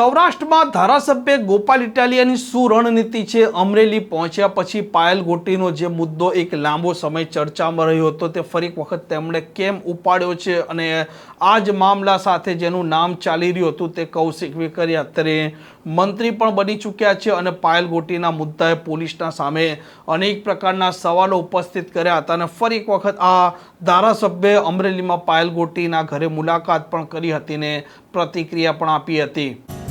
સૌરાષ્ટ્રમાં ધારાસભ્ય ગોપાલ ઇટાલિયાની શું રણનીતિ છે? અમરેલી પહોંચ્યા પછી પાયલ ગોટીનો જે મુદ્દો, એક લાંબો સમય ચર્ચામાં રહ્યો હતો, તે ફરી વખત તેમણે કેમ ઉપાડ્યો છે અને આ જ મામલા સાથે જેનું નામ ચાલી રહ્યું હતું તે કૌશિક વેકરિયા. અત્યારે મંત્રી પણ બની ચૂક્યા છે અને પાયલ ગોટીના મુદ્દાએ પોલીસના સામે અનેક પ્રકારના સવાલો ઉપસ્થિત કર્યા હતા અને ફરી વખત આ ધારાસભ્ય અમરેલીમાં પાયલ ગોટીના ઘરે મુલાકાત પણ કરી હતી ને પ્રતિક્રિયા પણ આપી હતી.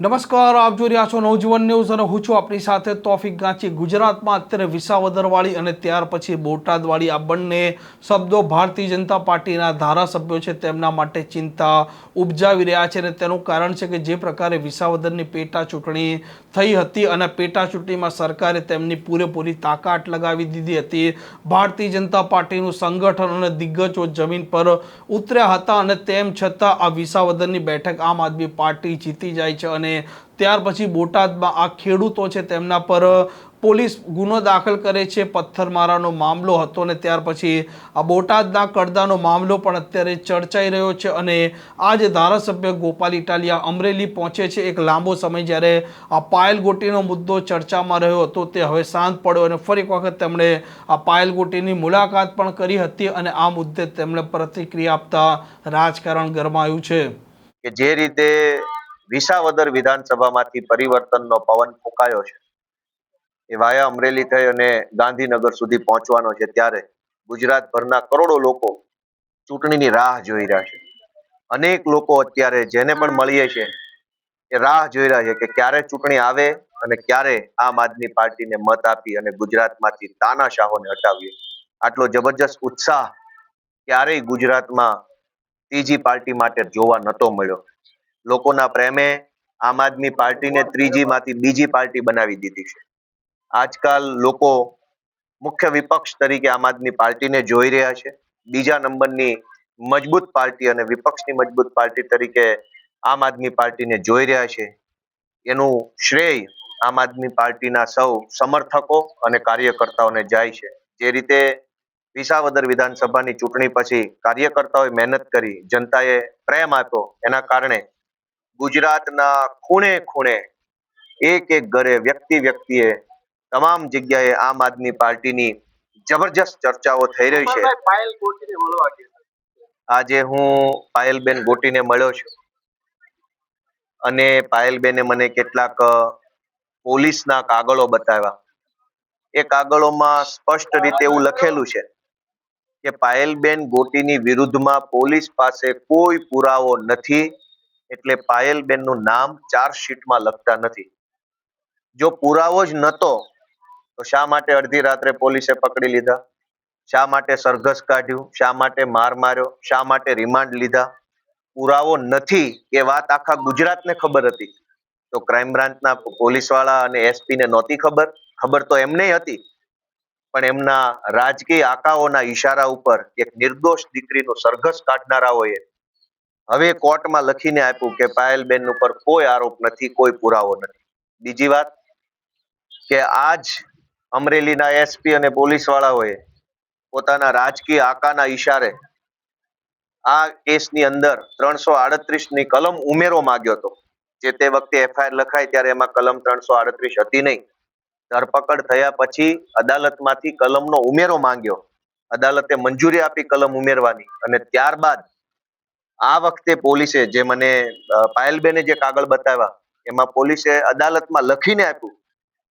નમસ્કાર, આપ જોઈ રહ્યા છો નવજીવન ન્યૂઝ અને હું છું આપણી સાથે તોફિક ગાંચી. ગુજરાતમાં અત્યારે વિસાવદરવાળી અને ત્યાર પછી બોટાદવાળી આ બંને શબ્દો ભારતીય જનતા પાર્ટીના ધારાસભ્યો છે, તેમના માટે ચિંતા ઉપજાવી રહ્યા છે અને તેનું કારણ છે કે જે પ્રકારે વિસાવદરની પેટા ચૂંટણી થઈ હતી અને પેટા ચૂંટણીમાં સરકારે તેમની પૂરેપૂરી તાકાત લગાવી દીધી હતી. ભારતીય જનતા પાર્ટીનું સંગઠન અને દિગ્ગજો જમીન પર ઉતર્યા હતા અને તેમ છતાં આ વિસાવદરની બેઠક આમ આદમી પાર્ટી જીતી જાય છે અને ત્યાર પછી બોટાદમાં આ ખેડૂતો છે તેમના પર પોલીસ ગુનો દાખલ કરે છે, પથ્થરમારાનો મામલો હતો અને ત્યાર પછી આ બોટાદના કડદાનો મામલો પણ અત્યારે ચર્ચાઈ રહ્યો છે અને આજે ધારાસભ્ય ગોપાલ ઇટાલિયા અમરેલી પહોંચે છે એક લાંબો સમય જ્યારે આ પાયલ ગોટીનો મુદ્દો ચર્ચામાં રહ્યો હતો તે હવે શાંત પડ્યો અને ફરી એક વખત તેમણે આ પાયલ ગોટીની મુલાકાત પણ કરી હતી અને આ મુદ્દે તેમણે પ્રતિક્રિયા આપતા રાજકારણ ગરમાયું છે. કે જે રીતે વિસાવદર વિધાનસભામાંથી પરિવર્તનનો પવન ફૂંકાયો છે. એ વાયા અમરેલી થઈ અને ગાંધીનગર સુધી પહોંચવાનો છે ત્યારે ગુજરાતભરના કરોડો લોકો ચૂંટણીની રાહ જોઈ રહ્યા છે. અનેક લોકો અત્યારે જેને પણ મળીએ છે એ રાહ જોઈ રહ્યા છે કે ક્યારે ચૂંટણી આવે અને ક્યારે આમ આદમી પાર્ટીને મત આપી અને ગુજરાતમાંથી તાનાશાહોને હટાવીએ. આટલો જબરજસ્ત ઉત્સાહ ક્યારેય ગુજરાતમાં ત્રીજી પાર્ટી માટે જોવા નતો મળ્યો. લોકોના પ્રેમે આમ આદમી પાર્ટીને ત્રીજી માંથી બીજી પાર્ટી બનાવી દીધી છે. આજકાલ લોકો મુખ્ય વિપક્ષ તરીકે આમ આદમી પાર્ટીને જોઈ રહ્યા છે. બીજા નંબરની મજબૂત પાર્ટી અને વિપક્ષની મજબૂત પાર્ટી તરીકે આમ આદમી પાર્ટીને જોઈ રહ્યા છે. એનું શ્રેય આમ આદમી પાર્ટીના સૌ સમર્થકો અને કાર્યકર્તાઓને જાય છે. જે રીતે વિસાવદર વિધાનસભાની ચૂંટણી પછી કાર્યકર્તાઓએ મહેનત કરી, જનતાએ પ્રેમ આપ્યો, એના કારણે ગુજરાતના ખૂણે ખૂણે એક એક ઘરે વ્યક્તિ વ્યક્તિએ તમામ જગ્યાએ આમ આદમી પાર્ટીની જબરજસ્ત ચર્ચાઓ થઈ રહી છે. આજે હું પાયલબેન ગોટીને મળ્યો છું. અને પાયલબેને મને કેટલાક પોલીસના કાગળો બતાવ્યા. એ કાગળોમાં સ્પષ્ટ રીતે એવું લખેલું છે કે પાયલબેન ગોટીની વિરુદ્ધમાં પોલીસ પાસે કોઈ પુરાવો નથી. એટલે પાયલબેનનું નામ ચાર્જશીટમાં લખતા નથી. જો પુરાવો જ નતો, તો શા માટે અડધી રાત્રે પોલીસે પકડી લીધા? શા માટે સરઘસ કાઢ્યું? શા માટે માર માર્યો? શા માટે રિમાન્ડ લીધા? પુરાવો નથી એ વાત આખા ગુજરાતને ખબર હતી. તો ક્રાઇમ બ્રાન્ચના પોલીસવાળા અને એસપી ને નહોતી ખબર? ખબર તો એમને હતી. પણ એમના રાજકીય આકાઓના ઈશારા ઉપર એક નિર્દોષ દીકરીનું સરઘસ કાઢનારાઓએ હવે કોર્ટમાં લખીને આપ્યું કે પાયલબેન ઉપર કોઈ આરોપ નથી, કોઈ પુરાવો નથી. બીજી વાત કે આજ અમરેલીના એસપી અને પોલીસ વાળાઓએ પોતાના રાજકીય આકાના ઈશારે આ કેસની અંદર ત્રણસો ની કલમ ઉમેરો માંગ્યો હતો. જે તે વખતે એફઆઈઆર લખાય ત્યારે એમાં કલમ ત્રણસો આડત્રીસ હતી નહીં. ધરપકડ થયા પછી અદાલતમાંથી કલમનો ઉમેરો માંગ્યો. અદાલતે મંજૂરી આપી કલમ ઉમેરવાની અને ત્યારબાદ આ વખતે પોલીસે જે મને પાયલબેને જે કાગળ બતાવ્યા એમાં પોલીસે અદાલતમાં લખીને આપ્યું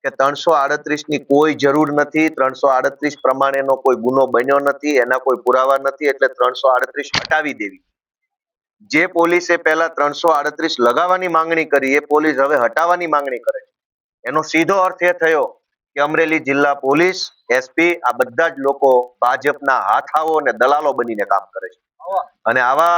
કે ત્રણસો આડત્રીસની કોઈ જરૂર નથી ત્રણસો આડત્રીસ પ્રમાણેનો કોઈ ગુનો બન્યો નથી એના કોઈ પુરાવા નથી એટલે ત્રણસો આડત્રીસ હટાવી દેવી. જે પોલીસે પહેલા ત્રણસો આડત્રીસ લગાવવાની માંગણી કરી એ પોલીસ હવે હટાવવાની માંગણી કરે એનો સીધો અર્થ એ થયો કે અમરેલી જિલ્લા પોલીસ એસપી આ બધા જ લોકો ભાજપના હાથાઓ અને દલાલો બનીને કામ કરે છે. અને આવા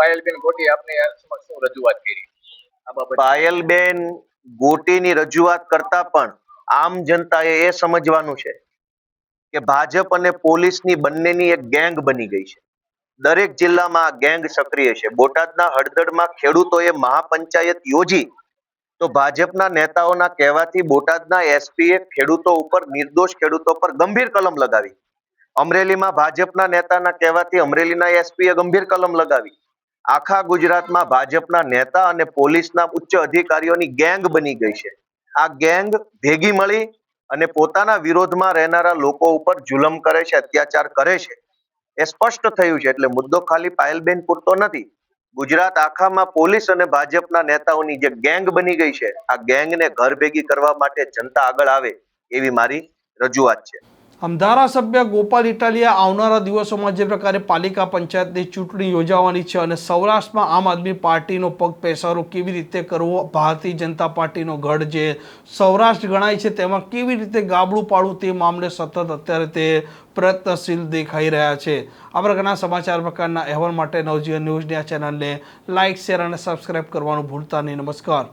પાયલબેન ગોટી, આપને રજૂઆત કરતા પણ આમ જનતાએ એ સમજવાનું છે કે ભાજપ અને પોલીસની બંનેની એક ગેંગ બની ગઈ છે. દરેક જિલ્લામાં આ ગેંગ સક્રિય છે. બોટાદના હળદડમાં ખેડૂતોએ મહાપંચાયત યોજી તો ભાજપના નેતાઓના કહેવાથી બોટાદના એસપીએ ખેડૂતો ઉપર, નિર્દોષ ખેડૂતો પર ગંભીર કલમ લગાવી. અમરેલીમાં ભાજપના નેતાના કહેવાથી અમરેલીના એસપીએ ગંભીર કલમ લગાવી. આખા ગુજરાતમાં ભાજપના નેતા અને પોલીસના ઉચ્ચ અધિકારીઓની ગેંગ બની ગઈ છે. આ ગેંગ ભેગી મળી અને પોતાના વિરોધમાં રહેનારા લોકો ઉપર જુલમ કરે છે, અત્યાચાર કરે છે. એ સ્પષ્ટ થયું છે, એટલે મુદ્દો ખાલી પાયલબેન પૂરતો નથી. ગુજરાત આખામાં પોલીસ અને ભાજપના નેતાઓની જે ગેંગ બની ગઈ છે, આ ગેંગને ઘર ભેગી કરવા માટે જનતા આગળ આવે એવી મારી રજૂઆત છે. ધારાસભ્ય ગોપાલ ઇટાલિયા આવનારા દિવસોમાં જે પ્રકારે પાલિકા પંચાયતની ચૂંટણી યોજાવાની છે અને સૌરાષ્ટ્રમાં આમ આદમી પાર્ટીનો પગ પેસારો કેવી રીતે કરવો, ભારતીય જનતા પાર્ટીનો ગઢ જે સૌરાષ્ટ્ર ગણાય છે તેમાં કેવી રીતે ગાબડું પાડવું તે મામલે સતત અત્યારે તે પ્રયત્નશીલ દેખાઈ રહ્યા છે. આ પ્રકારના સમાચાર પ્રકારના અહેવાલ માટે નવજીવન ન્યૂઝની આ ચેનલને લાઇક, શેર અને સબસ્ક્રાઇબ કરવાનું ભૂલતા નહીં. નમસ્કાર.